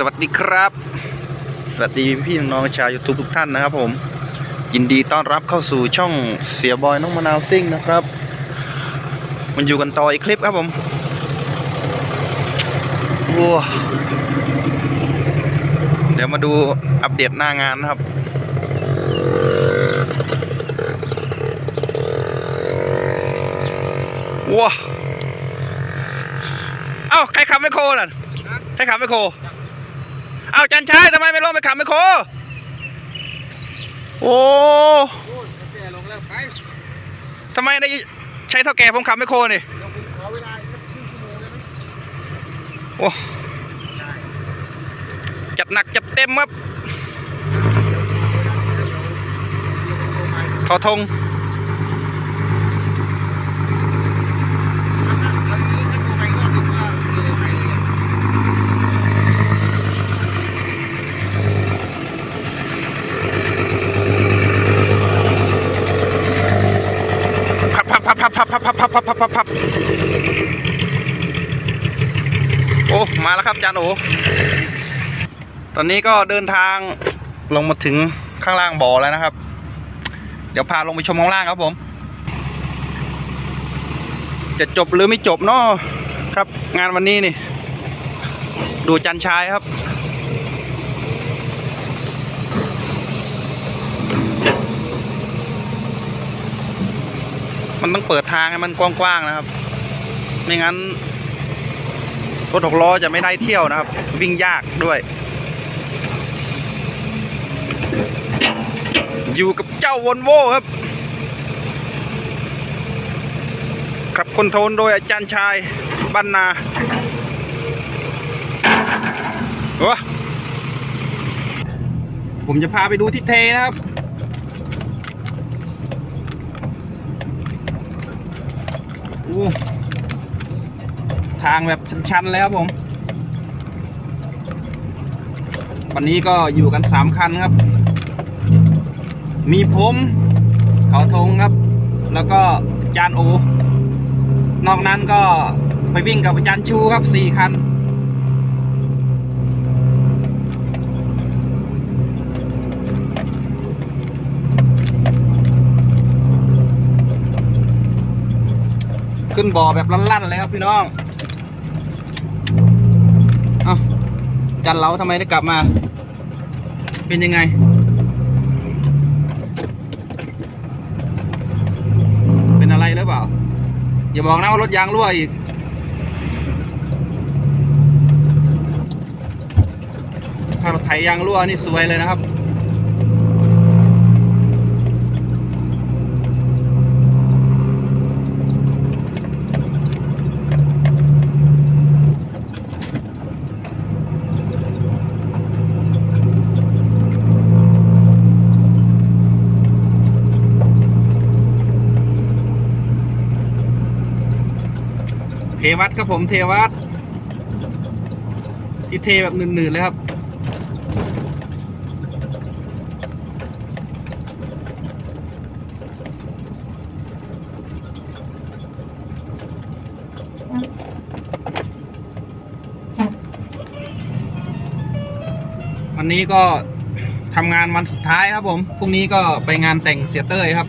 สวัสดีครับ สวัสดีพี่น้องชาวยูทูบทุกท่านนะครับผม ยินดีต้อนรับเข้าสู่ช่องเสียบอยน้องมะนาวซิ่งนะครับ มันอยู่กันต่ออีกคลิปครับผมว้าเดี๋ยวมาดูอัปเดตหน้างานนะครับว้าเอ้าใครขับไมคโครน่ะใครขับไมคโคร เอาจันชายทำไมไม่ลงไปขับไมโครโอ้ทำไมได้ใช้เท่าแก่ผมขับไมโครนี่โอ้จัดหนักจัดเต็มครับทอทง พับพับพับพับพับพับพับพับพับพับพับพับโอ้ มาแล้วครับจานโอตอนนี้ก็เดินทางลงมาถึงข้างล่างบ่อแล้วนะครับ เดี๋ยวพาลงไปชมข้างล่างครับผม จะจบหรือไม่จบเนาะครับ งานวันนี้นี่ ดูจันชายครับ มันต้องเปิดทางให้มันกว้างๆนะครับ ไม่งั้นรถหกล้อจะไม่ได้เที่ยวนะครับ วิ่งยากด้วย อยู่กับเจ้าวอนโวครับขับคอนโทรลโดยอาจารย์ชายบรรณาว้ผมจะพาไปดูที่เทนะครับ โอ้ ทางแบบชันๆแล้วผม วันนี้ก็อยู่กันสามคันครับ มีผมเขาทงครับ แล้วก็จานโอนอกนั้นก็ไปวิ่งกับอาจารย์ชูครับสี่คัน ขึ้นบ่อแบบลั่นๆเลยครับพี่น้อง เอ้าจันเราทำไมได้กลับมา เป็นยังไง เป็นอะไรหรือเปล่า อย่าบอกนะว่ารถยางรั่วอีกถ้ารถไถยางรั่วนี่สวยเลยนะครับ วัดครับผมเทวัดที่เทแบบหนืดๆเลยครับ วันนี้ก็ทำงานวันสุดท้ายครับผม พรุ่งนี้ก็ไปงานแต่งเสียเต้ยครับ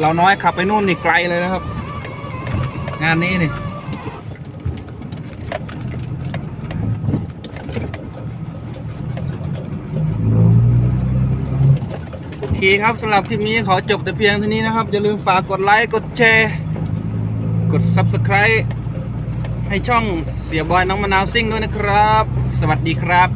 เราน้อยขับไปนู่นนี่ไกลเลยนะครับ งานนี้นี่โอเคครับสำหรับคลิปนี้ขอจบแต่เพียงเท่านี้นะครับ อย่าลืมฝากกดไลค์กดแชร์ กด subscribe ให้ช่องเสียบอยน้องมะนาวซิ่งด้วยนะครับ สวัสดีครับ